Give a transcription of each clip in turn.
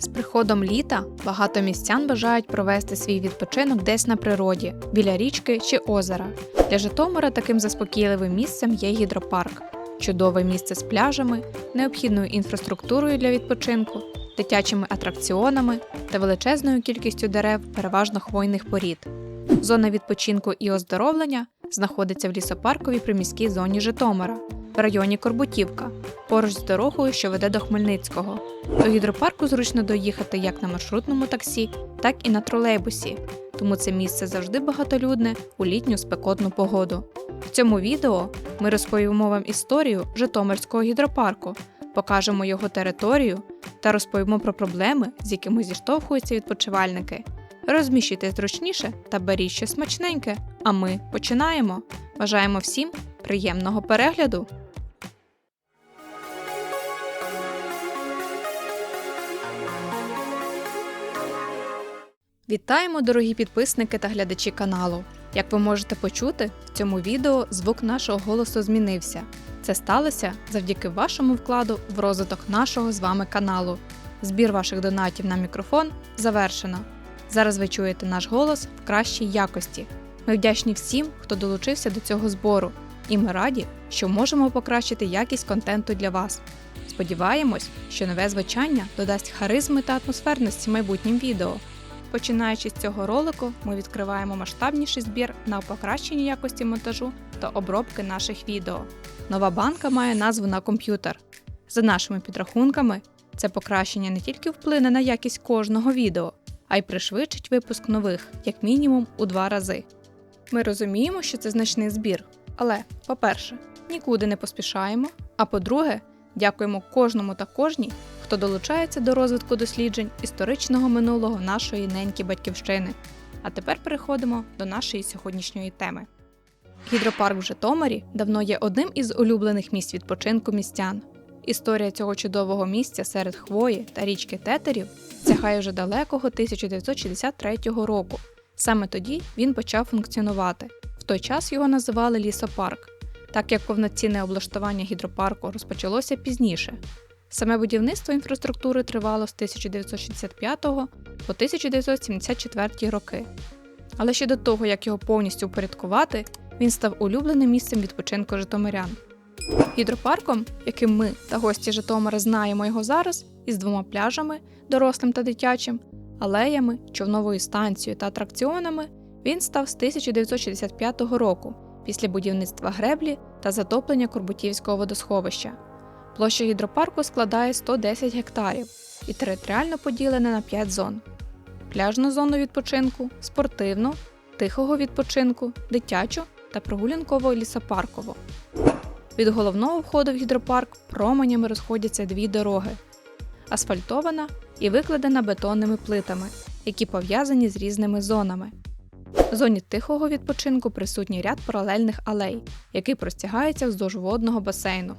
З приходом літа багато містян бажають провести свій відпочинок десь на природі, біля річки чи озера. Для Житомира таким заспокійливим місцем є гідропарк, чудове місце з пляжами, необхідною інфраструктурою для відпочинку, дитячими атракціонами та величезною кількістю дерев, переважно хвойних порід. Зона відпочинку і оздоровлення знаходиться в лісопарковій приміській зоні Житомира районі Корбутівка, поруч з дорогою, що веде до Хмельницького. До гідропарку зручно доїхати як на маршрутному таксі, так і на тролейбусі, тому це місце завжди багатолюдне у літню спекотну погоду. В цьому відео ми розповімо вам історію Житомирського гідропарку, покажемо його територію та розповімо про проблеми, з якими зіштовхуються відпочивальники. Розміщуйте зручніше та беріть щось смачненьке. А ми починаємо. Бажаємо всім приємного перегляду! Вітаємо, дорогі підписники та глядачі каналу. Як ви можете почути, в цьому відео звук нашого голосу змінився. Це сталося завдяки вашому вкладу в розвиток нашого з вами каналу. Збір ваших донатів на мікрофон завершено. Зараз ви чуєте наш голос в кращій якості. Ми вдячні всім, хто долучився до цього збору, і ми раді, що можемо покращити якість контенту для вас. Сподіваємось, що нове звучання додасть харизми та атмосферності майбутнім відео. Починаючи з цього ролику, ми відкриваємо масштабніший збір на покращення якості монтажу та обробки наших відео. Нова банка має назву на комп'ютер. За нашими підрахунками, це покращення не тільки вплине на якість кожного відео, а й пришвидшить випуск нових, як мінімум, у два рази. Ми розуміємо, що це значний збір, але, по-перше, нікуди не поспішаємо. А по-друге, дякуємо кожному та кожній, хто долучається до розвитку досліджень історичного минулого нашої неньки батьківщини. А тепер переходимо до нашої сьогоднішньої теми. Гідропарк в Житомирі давно є одним із улюблених місць відпочинку містян. Історія цього чудового місця серед хвої та річки Тетерів сягає вже далекого 1963 року. Саме тоді він почав функціонувати. В той час його називали лісопарк, так як повноцінне облаштування гідропарку розпочалося пізніше. Саме будівництво інфраструктури тривало з 1965 по 1974 роки. Але ще до того, як його повністю упорядкувати, він став улюбленим місцем відпочинку житомирян. Гідропарком, яким ми та гості Житомира знаємо його зараз, із двома пляжами, дорослим та дитячим, алеями, човновою станцією та атракціонами, він став з 1965 року після будівництва греблі та затоплення Корбутівського водосховища. Площа гідропарку складає 110 гектарів і територіально поділена на 5 зон: пляжну зону відпочинку, спортивну, тихого відпочинку, дитячу та прогулянково лісопаркову. Від головного входу в гідропарк променями розходяться дві дороги: асфальтована і викладена бетонними плитами, які пов'язані з різними зонами. В зоні тихого відпочинку присутній ряд паралельних алей, який простягається вздовж водного басейну.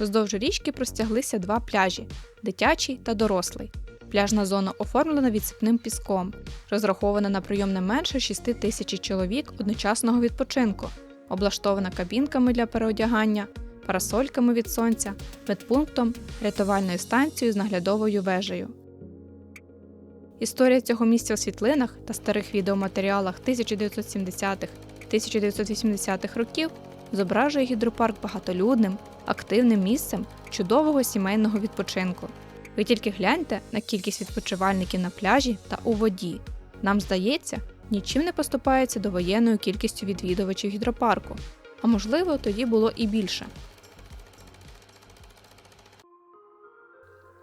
Вздовж річки простяглися два пляжі дитячий та дорослий. Пляжна зона оформлена відсипним піском, розрахована на прийом не менше 6 тисяч чоловік одночасного відпочинку, облаштована кабінками для переодягання, парасольками від сонця, медпунктом, рятувальною станцією з наглядовою вежею. Історія цього місця у світлинах та старих відеоматеріалах 1970-1980-х років зображує гідропарк багатолюдним, активним місцем чудового сімейного відпочинку. Ви тільки гляньте на кількість відпочивальників на пляжі та у воді. Нам здається, нічим не поступається до воєнною кількістю відвідувачів гідропарку, а можливо, тоді було і більше.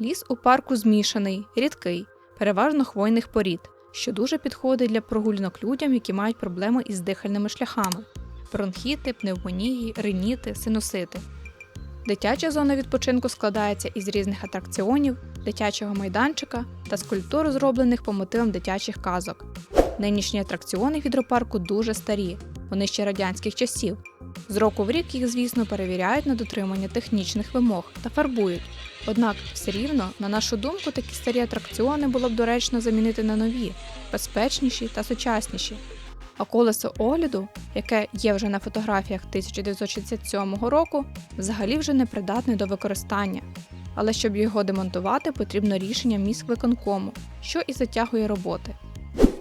Ліс у парку змішаний, рідкий, переважно хвойних порід, що дуже підходить для прогулянок людям, які мають проблеми із дихальними шляхами бронхіти, пневмонії, риніти, синусити. Дитяча зона відпочинку складається із різних атракціонів, дитячого майданчика та скульптур, зроблених по мотивам дитячих казок. Нинішні атракціони гідропарку дуже старі, вони ще радянських часів. З року в рік їх, звісно, перевіряють на дотримання технічних вимог та фарбують. Однак, все рівно, на нашу думку, такі старі атракціони було б доречно замінити на нові, безпечніші та сучасніші. А колесо огляду, яке є вже на фотографіях 1967 року, взагалі вже не придатне до використання. але щоб його демонтувати, потрібно рішення міськвиконкому, що і затягує роботи.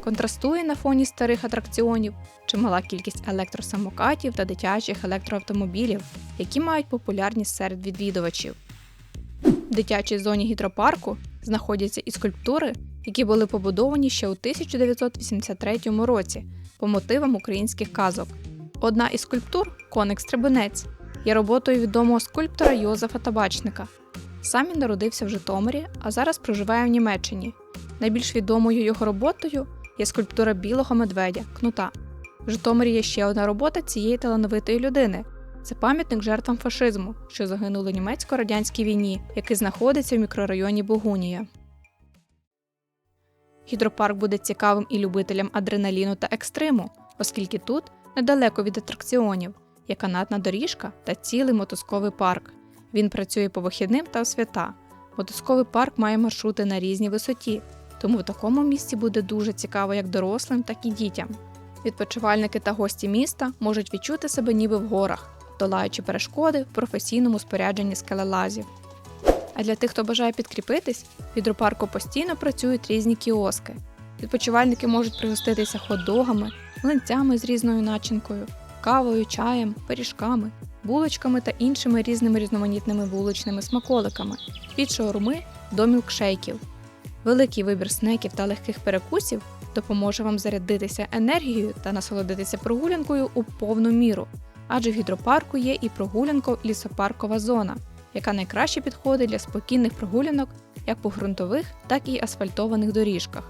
Контрастує на фоні старих атракціонів чимала кількість електросамокатів та дитячих електроавтомобілів, які мають популярність серед відвідувачів. В дитячій зоні гідропарку знаходяться і скульптури, які були побудовані ще у 1983 році по мотивам українських казок. Одна із скульптур коник Стрибунець є роботою відомого скульптора Йозефа Табачника. Сам він народився в Житомирі, а зараз проживає в Німеччині. Найбільш відомою його роботою є скульптура білого медведя Кнута. В Житомирі є ще одна робота цієї талановитої людини. Це пам'ятник жертвам фашизму, що загинули в німецько-радянській війні, який знаходиться в мікрорайоні Богунія. Гідропарк буде цікавим і любителям адреналіну та екстриму, оскільки тут, недалеко від атракціонів, є канатна доріжка та цілий мотузковий парк. Він працює по вихідним та у свята. Мотузковий парк має маршрути на різній висоті, тому в такому місці буде дуже цікаво як дорослим, так і дітям. Відпочивальники та гості міста можуть відчути себе ніби в горах, долаючи перешкоди в професійному спорядженні скелелазів. А для тих, хто бажає підкріпитись, в гідропарку постійно працюють різні кіоски. Відпочивальники можуть пригоститися хот-догами, млинцями з різною начинкою, кавою, чаєм, пиріжками, булочками та іншими різними різноманітними вуличними смаколиками від шаурми до мілкшейків. Великий вибір снеків та легких перекусів допоможе вам зарядитися енергією та насолодитися прогулянкою у повну міру, адже в гідропарку є і прогулянко-лісопаркова зона, яка найкраще підходить для спокійних прогулянок як по ґрунтових, так і асфальтованих доріжках.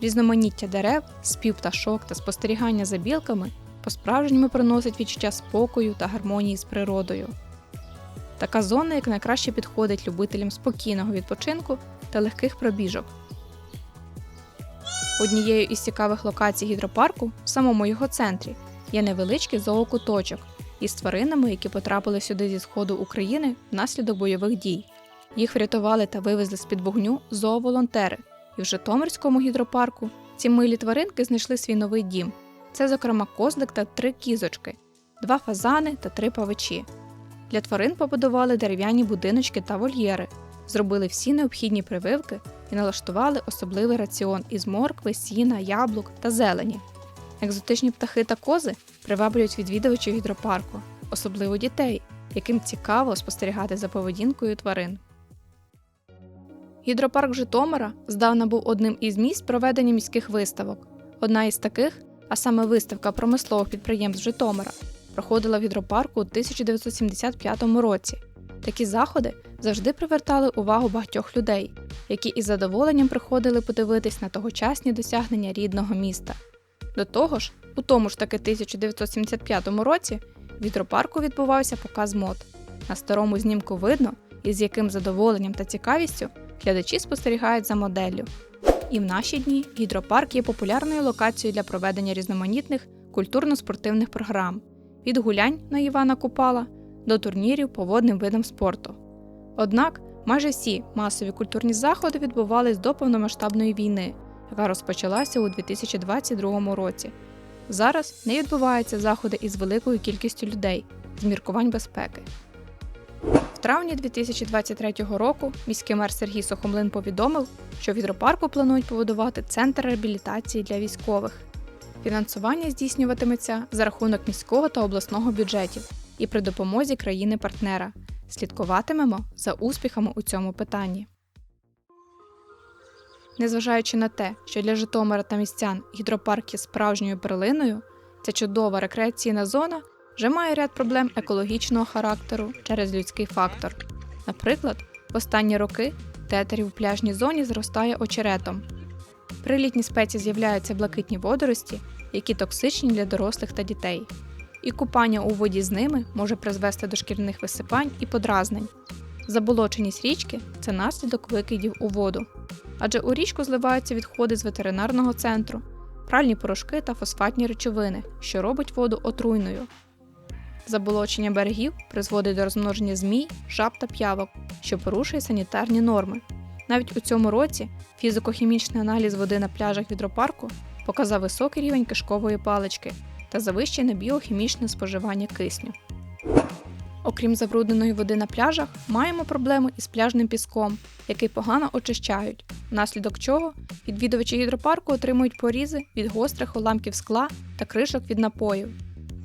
Різноманіття дерев, спів пташок та спостерігання за білками по-справжньому приносить відчуття спокою та гармонії з природою. Така зона як найкраще підходить любителям спокійного відпочинку та легких пробіжок. Однією із цікавих локацій гідропарку в самому його центрі є невеличкий зоокуточок із тваринами, які потрапили сюди зі сходу України внаслідок бойових дій. Їх врятували та вивезли з-під вогню зооволонтери, і в Житомирському гідропарку ці милі тваринки знайшли свій новий дім. Це, зокрема, козлик та три кізочки, два фазани та три павичі. Для тварин побудували дерев'яні будиночки та вольєри, зробили всі необхідні прививки і налаштували особливий раціон із моркви, сіна, яблук та зелені. Екзотичні птахи та кози приваблюють відвідувачів гідропарку, особливо дітей, яким цікаво спостерігати за поведінкою тварин. Гідропарк Житомира здавна був одним із місць проведення міських виставок. Одна із таких, а саме виставка промислових підприємств Житомира, проходила в гідропарку у 1975 році. Такі заходи завжди привертали увагу багатьох людей, які із задоволенням приходили подивитись на тогочасні досягнення рідного міста. До того ж, у тому ж таки 1975 році в гідропарку відбувався показ мод. На старому знімку видно, із яким задоволенням та цікавістю глядачі спостерігають за моделлю. І в наші дні гідропарк є популярною локацією для проведення різноманітних культурно-спортивних програм від гулянь на Івана Купала до турнірів по водним видам спорту. Однак майже всі масові культурні заходи відбувались до повномасштабної війни, яка розпочалася у 2022 році. Зараз не відбуваються заходи із великою кількістю людей з міркувань безпеки. В травні 2023 року міський мер Сергій Сухомлин повідомив, що в гідропарку планують побудувати центр реабілітації для військових. Фінансування здійснюватиметься за рахунок міського та обласного бюджетів і при допомозі країни-партнера. Слідкуватимемо за успіхами у цьому питанні. Незважаючи на те, що для Житомира та містян гідропарк є справжньою перлиною, ця чудова рекреаційна зона вже має ряд проблем екологічного характеру через людський фактор. Наприклад, в останні роки тетерів у пляжній зоні зростає очеретом. При літній спеці з'являються блакитні водорості, які токсичні для дорослих та дітей. І купання у воді з ними може призвести до шкірних висипань і подразнень. Заболоченість річки це наслідок викидів у воду, адже у річку зливаються відходи з ветеринарного центру, пральні порошки та фосфатні речовини, що робить воду отруйною. Заболочення берегів призводить до розмноження змій, жаб та п'явок, що порушує санітарні норми. Навіть у цьому році фізико-хімічний аналіз води на пляжах відропарку показав високий рівень кишкової палички та завищене біохімічне споживання кисню. Окрім забрудненої води на пляжах, маємо проблеми із пляжним піском, який погано очищають, внаслідок чого відвідувачі гідропарку отримують порізи від гострих уламків скла та кришок від напоїв.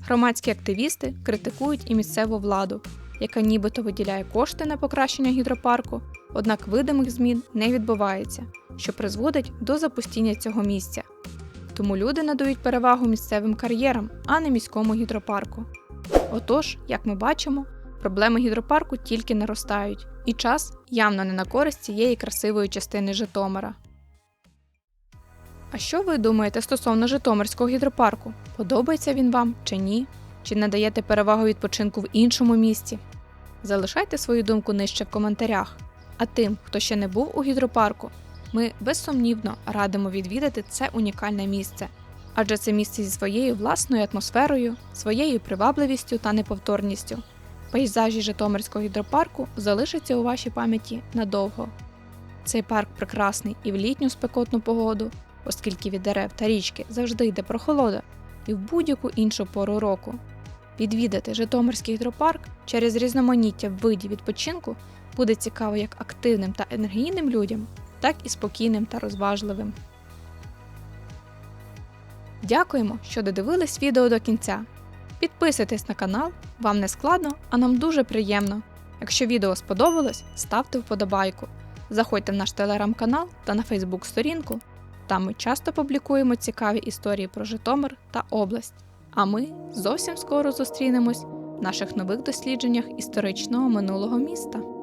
Громадські активісти критикують і місцеву владу, яка нібито виділяє кошти на покращення гідропарку, однак видимих змін не відбувається, що призводить до запустіння цього місця. Тому люди надають перевагу місцевим кар'єрам, а не міському гідропарку. Отож, як ми бачимо, проблеми гідропарку тільки наростають, і час явно не на користь цієї красивої частини Житомира. А що ви думаєте стосовно Житомирського гідропарку? Подобається він вам чи ні? Чи надаєте перевагу відпочинку в іншому місті? Залишайте свою думку нижче в коментарях. А тим, хто ще не був у гідропарку, ми безсумнівно радимо відвідати це унікальне місце, адже це місце зі своєю власною атмосферою, своєю привабливістю та неповторністю. Пейзажі Житомирського гідропарку залишаться у вашій пам'яті надовго. Цей парк прекрасний і в літню спекотну погоду, оскільки від дерев та річки завжди йде прохолода, і в будь-яку іншу пору року. Відвідати Житомирський гідропарк через різноманіття видів відпочинку буде цікаво як активним та енергійним людям, так і спокійним та розважливим. Дякуємо, що додивились відео до кінця. Підписуйтесь на канал, вам не складно, а нам дуже приємно. Якщо відео сподобалось, ставте вподобайку. Заходьте в наш телеграм-канал та на Фейсбук сторінку. Там ми часто публікуємо цікаві історії про Житомир та область. А ми зовсім скоро зустрінемось в наших нових дослідженнях історичного минулого міста.